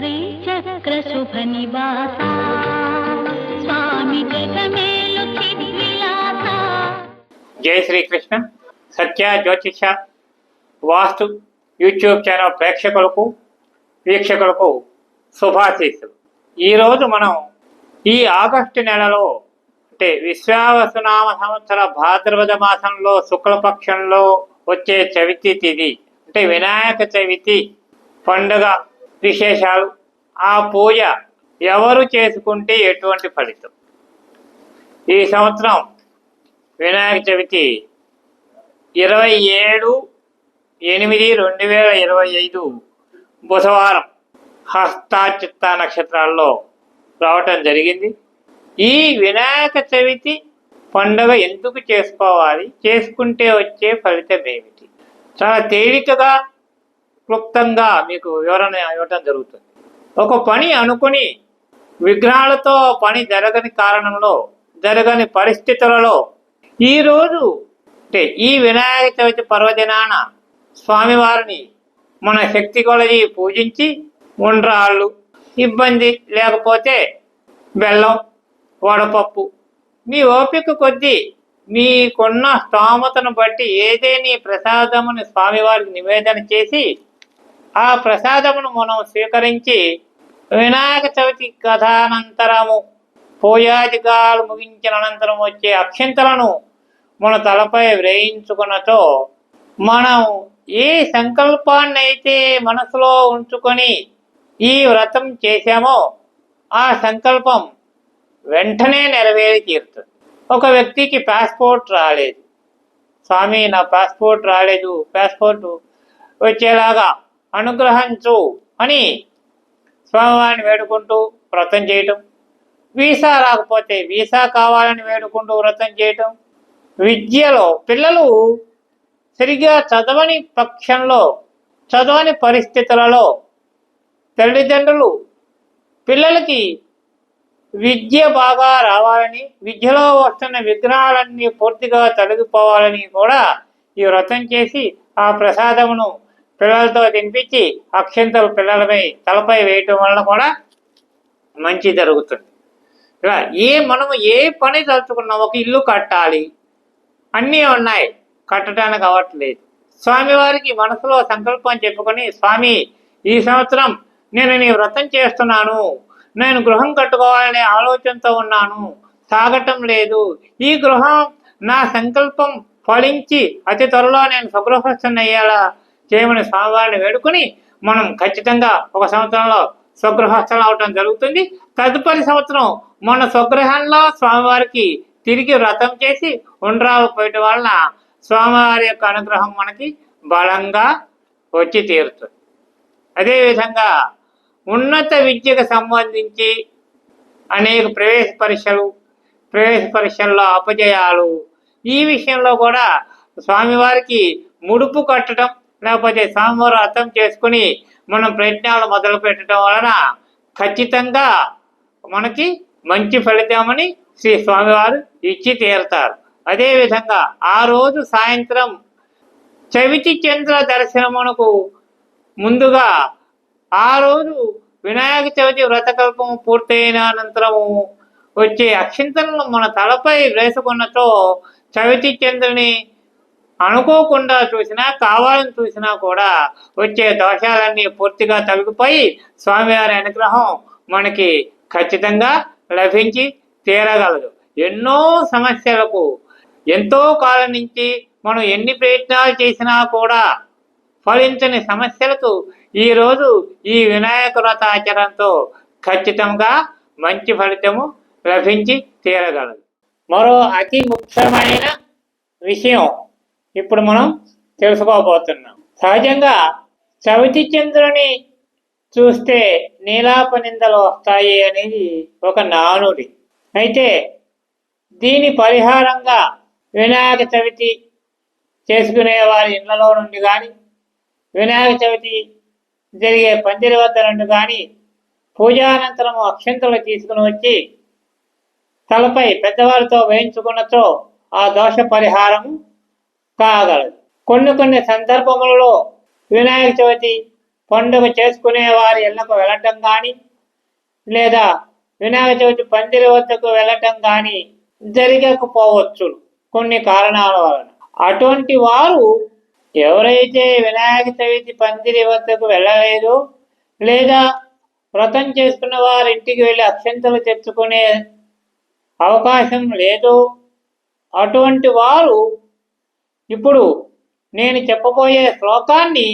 శ్రీచక్రశుభనివాస స్వామి జగమేలు చిద్విలాస జై శ్రీకృష్ణ. సత్య జ్యోతిష వాస్తు YouTube channel ప్రేక్షకులకు వీక్షకులకు శుభాశీస్సులు. ఈరోజు మనం ఈ ఆగస్టు నెలలో అంటే విశ్వావసునామ సంవత్సర భాద్రపద మాసంలో శుక్లపక్షంలో వచ్చే చవితి తిది అంటే వినాయక చవితి పండుగ విశేషాలు. ఆ పూజ ఎవరు చేసుకుంటే ఎటువంటి ఫలితం? ఈ సంవత్సరం వినాయక చవితి ఇరవై ఏడు ఎనిమిది రెండు వేల ఇరవై ఐదు బుధవారం హస్త చిత్త నక్షత్రాల్లో రావటం జరిగింది. ఈ వినాయక చవితి పండుగ ఎందుకు చేసుకోవాలి? చేసుకుంటే వచ్చే ఫలితం ఏమిటి? చాలా తేలికగా క్లుప్తంగా మీకు వివరణ ఇవ్వటం జరుగుతుంది. ఒక పని అనుకుని విఘ్నాలతో పని జరగని కారణంలో జరగని పరిస్థితులలో ఈరోజు అంటే ఈ వినాయక చవితి పర్వదినాన స్వామివారిని మన శక్తి కొలది పూజించి ఉండ్రాళ్ళు ఇబ్బంది లేకపోతే బెల్లం వడపప్పు. మీ ఓపిక కొద్దీ మీకున్న స్తోమతను బట్టి ఏదేని ప్రసాదముని స్వామివారికి నివేదన చేసి ఆ ప్రసాదమును మనం స్వీకరించి వినాయక చవితి కథానంతరము పూజాధికాలు ముగించిన అనంతరం వచ్చే అక్షింతలను మన తలపై వ్రేయించుకున్నతో మనం ఏ సంకల్పాన్ని అయితే మనసులో ఉంచుకొని ఈ వ్రతం చేశామో ఆ సంకల్పం వెంటనే నెరవేరి తీరుతుంది. ఒక వ్యక్తికి పాస్పోర్ట్ రాలేదు. స్వామి నా పాస్పోర్ట్ రాలేదు. పాస్పోర్ట్ వచ్చేలాగా అనుగ్రహించు అని స్వామివారిని వేడుకుంటూ వ్రతం చేయటం. వీసా రాకపోతే వీసా కావాలని వేడుకుంటూ వ్రతం చేయటం. విద్యలో పిల్లలు సరిగ్గా చదవని పక్షంలో చదవని పరిస్థితులలో తల్లిదండ్రులు పిల్లలకి విద్య బాగా రావాలని విద్యలో వస్తున్న విగ్రహాలన్నీ పూర్తిగా తొలగిపోవాలని కూడా ఈ వ్రతం చేసి ఆ ప్రసాదమును పిల్లలతో తినిపించి అక్షంతలు పిల్లలపై తలపై వేయటం వలన కూడా మంచి జరుగుతుంది. ఇలా ఏ మనము ఏ పని తలుచుకున్నాం ఒక ఇల్లు కట్టాలి. అన్నీ ఉన్నాయి. కట్టడానికి అవ్వట్లేదు. స్వామివారికి మనసులో సంకల్పం చెప్పుకొని స్వామి ఈ సంవత్సరం నేను నీ వ్రతం చేస్తున్నాను. నేను గృహం కట్టుకోవాలనే ఆలోచనతో ఉన్నాను. సాగటం లేదు. ఈ గృహం నా సంకల్పం ఫలించి అతి త్వరలో నేను స్వగృహస్థుని అయ్యేలా చేయమని స్వామివారిని వేడుకొని మనం ఖచ్చితంగా ఒక సంవత్సరంలో స్వగృహస్థలు అవటం జరుగుతుంది. తదుపరి సంవత్సరం మన స్వగృహంలో స్వామివారికి తిరిగి వ్రతం చేసి ఉండ్రాలు పోయటం వలన స్వామివారి యొక్క అనుగ్రహం మనకి బలంగా వచ్చి తీరుతుంది. అదేవిధంగా ఉన్నత విద్యకు సంబంధించి అనేక ప్రవేశ పరీక్షలు ప్రవేశ పరీక్షల్లో అపజయాలు ఈ విషయంలో కూడా స్వామివారికి ముడుపు కట్టడం లేకపోతే స్వామివారు అర్థం చేసుకుని మనం ప్రయత్నాలు మొదలు పెట్టడం వలన ఖచ్చితంగా మనకి మంచి ఫలితమని శ్రీ స్వామివారు ఇచ్చి తీరుతారు. అదేవిధంగా ఆ రోజు సాయంత్రం చవితి చంద్ర దర్శనమునకు ముందుగా ఆ రోజు వినాయక చవితి వ్రతకల్పము పూర్తయిన అనంతరము వచ్చే అక్షింతలను మన తలపై వేసుకున్నతో చవితి చంద్రుని అనుకోకుండా చూసినా కావాలని చూసినా కూడా వచ్చే దోషాలన్నీ పూర్తిగా తొలగిపోయి స్వామివారి అనుగ్రహం మనకి ఖచ్చితంగా లభించి తీరగలదు. ఎన్నో సమస్యలకు ఎంతో కాలం నుంచి మనం ఎన్ని ప్రయత్నాలు చేసినా కూడా ఫలించని సమస్యలకు ఈరోజు ఈ వినాయక వ్రత ఆచరణతో ఖచ్చితంగా మంచి ఫలితము లభించి తీరగలదు. మరో అతి ముఖ్యమైన విషయం ఇప్పుడు మనం తెలుసుకోబోతున్నాం. సహజంగా చవితి చంద్రుని చూస్తే నీలాప నిందలు వస్తాయి అనేది ఒక నానుడి. అయితే దీని పరిహారంగా వినాయక చవితి చేసుకునే వారి ఇళ్ళలో నుండి కానీ వినాయక చవితి జరిగే పందిరి వద్ద నుండి కానీ పూజానంతరం అక్షంతలు తీసుకుని వచ్చి తలపై పెద్దవారితో వేయించుకున్నతో ఆ దోష పరిహారము కాగలదు. కొన్ని కొన్ని సందర్భములలో వినాయక చవితి పండుగ చేసుకునే వారి ఇళ్ళకు వెళ్ళటం కానీ లేదా వినాయక చవితి పందిరి వద్దకు వెళ్ళటం కానీ జరగకపోవచ్చు. కొన్ని కారణాల వలన. అటువంటి వారు ఎవరైతే వినాయక చవితి పందిరి వద్దకు వెళ్ళలేదో లేదా వ్రతం చేసుకున్న వారి ఇంటికి వెళ్ళి అక్షంతలు తెచ్చుకునే అవకాశం లేదు అటువంటి వారు ఇప్పుడు నేను చెప్పబోయే శ్లోకాన్ని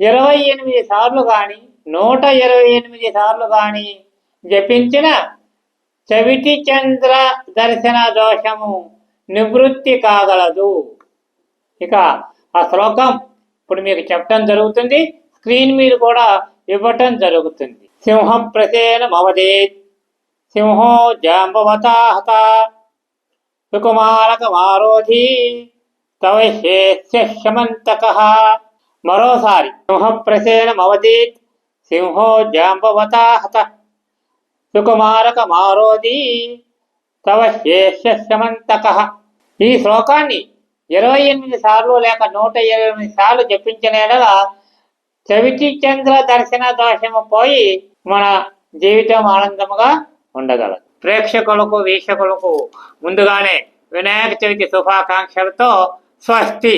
ఇరవై ఎనిమిది సార్లు కానీ నూట ఇరవై ఎనిమిది సార్లు కానీ జపించిన చవితి చంద్ర దర్శన దోషము నివృత్తి కాగలదు. ఇక ఆ శ్లోకం ఇప్పుడు మీకు చెప్పడం జరుగుతుంది స్క్రీన్ మీద కూడా ఇవ్వటం జరుగుతుంది. సింహ ప్రసేన మవదేత్ సింహో జాంబవతాహత సుకుమారక తవ శేష్య శమంతక మరోసారి సింహ ప్రసేన మవదేత్ సింహో జాంబవతాహత సుకుమారక మారోది తవ శేష్యమంతక ఈ శ్లోకాన్ని ఇరవై ఎనిమిది సార్లు లేక నూట ఇరవై ఎనిమిది సార్లు జపించిన చవితి చంద్ర దర్శన దోషము పోయి మన జీవితం ఆనందముగా ఉండగలదు. ప్రేక్షకులకు వీక్షకులకు ముందుగానే వినాయక చవితి శుభాకాంక్షలతో స్వస్తి